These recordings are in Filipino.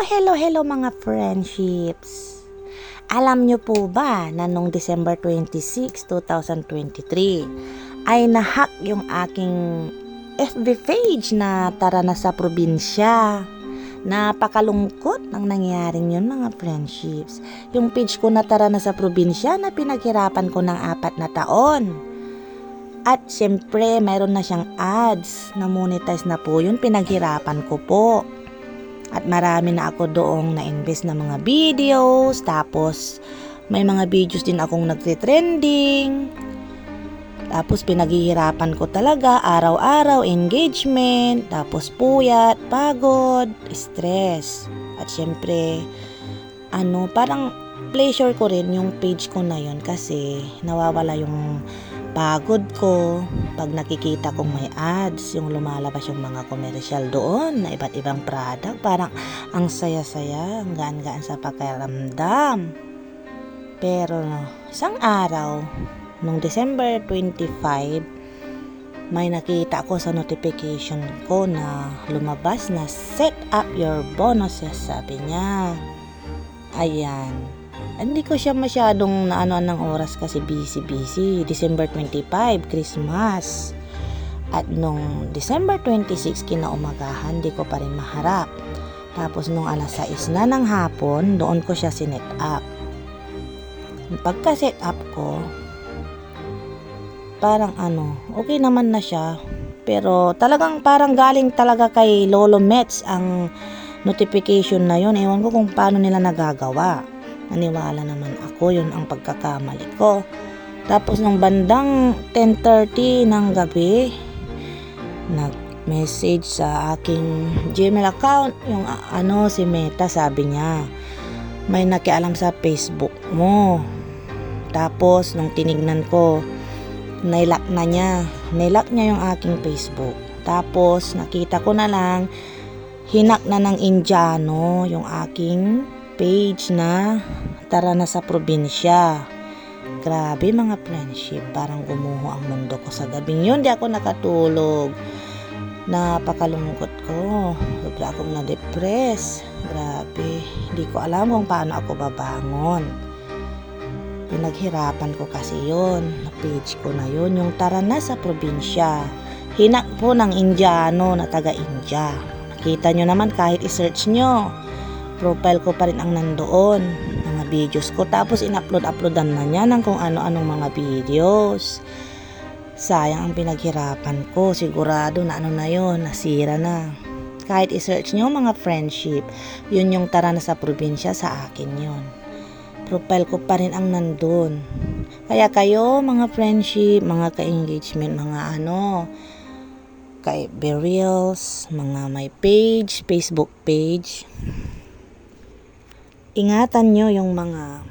hello, hello mga friendships. Alam nyo po ba na nung December 26, 2023 ay nahack yung aking FB page na tara na sa probinsya. Napakalungkot ng nangyaring yun mga friendships. Yung page ko na tara na sa probinsya na pinaghirapan ko ng apat na taon. At syempre, mayroon na siyang ads na monetize na po yun. Pinaghirapan ko po. At marami na ako doong na-invest na mga videos. Tapos, may mga videos din akong nagtitrending. Tapos, pinaghihirapan ko talaga araw-araw, engagement. Tapos, puyat, pagod, stress. At syempre, ano, parang pleasure ko rin yung page ko na yun kasi nawawala yung pagod ko pag nakikita kong may ads, yung lumalabas yung mga commercial doon na iba't ibang product, parang ang saya-saya, ang gaan-gaan sa pakiramdam. Pero isang araw, nung December 25, may nakita ako sa notification ko na lumabas na set up your bonuses, sabi niya. Ayan. Hindi ko siya masyadong naano ng oras kasi busy-busy. December 25, Christmas. At nung December 26, kinaumagahan, di ko pa rin maharap. Tapos nung alas 6 na ng hapon, doon ko siya sinet up. Pagka set up ko, parang ano, okay naman na siya. Pero talagang parang galing talaga kay Lolo Mets ang notification na yon. Ewan ko kung paano nila nagagawa. Naniwala naman ako, yun ang pagkakamali ko. Tapos nung bandang 10.30 ng gabi, nag-message sa aking Gmail account, yung uh, ano, si Meta, sabi niya, may nakialam sa Facebook mo. Tapos, nung tinignan ko, nailak na niya. Nailak niya yung aking Facebook. Tapos, nakita ko na lang, hinak na ng Indiano yung aking page na tara na sa probinsya. Grabe mga friendship, parang gumuho ang mundo ko sa gabing yun. Di ako nakatulog. Napakalungkot ko. Sobra akong na-depress. Grabe. Hindi ko alam kung paano ako babangon. Pinaghirapan ko kasi yun. Na page ko na yun. Yung tara na sa probinsya. Hinak po ng Indiano na taga-India. Nakita nyo naman kahit i-search nyo profile ko pa rin ang nandoon mga videos ko. Tapos in-upload uploadan na niya ng kung ano-anong mga videos. Sayang ang pinaghirapan ko. Sigurado na ano na yon nasira na. Kahit i-search nyo mga friendship yun yung tara na sa probinsya sa akin yon profile ko pa rin ang nandun kaya kayo mga friendship mga ka-engagement mga ano kay burials mga may page facebook page ingatan nyo yung mga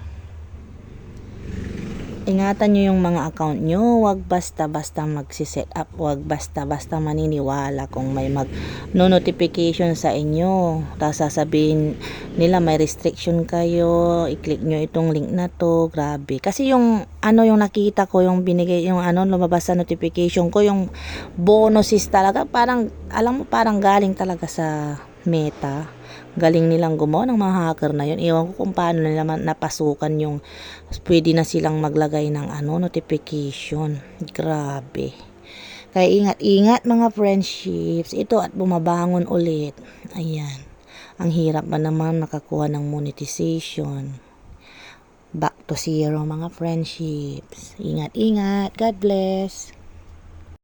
ingatan nyo yung mga account nyo. Wag basta-basta magsiset up. Wag basta-basta maniniwala kung may mag no notification sa inyo. Tapos sasabihin nila may restriction kayo. I-click nyo itong link na to. Grabe. Kasi yung ano yung nakita ko yung binigay yung ano lumabas sa notification ko yung bonuses talaga parang alam mo parang galing talaga sa meta galing nilang gumawa ng mga hacker na yun. Iwan ko kung paano nila napasukan yung pwede na silang maglagay ng ano, notification. Grabe. Kaya ingat-ingat mga friendships. Ito at bumabangon ulit. Ayan. Ang hirap ba naman makakuha ng monetization. Back to zero mga friendships. Ingat-ingat. God bless.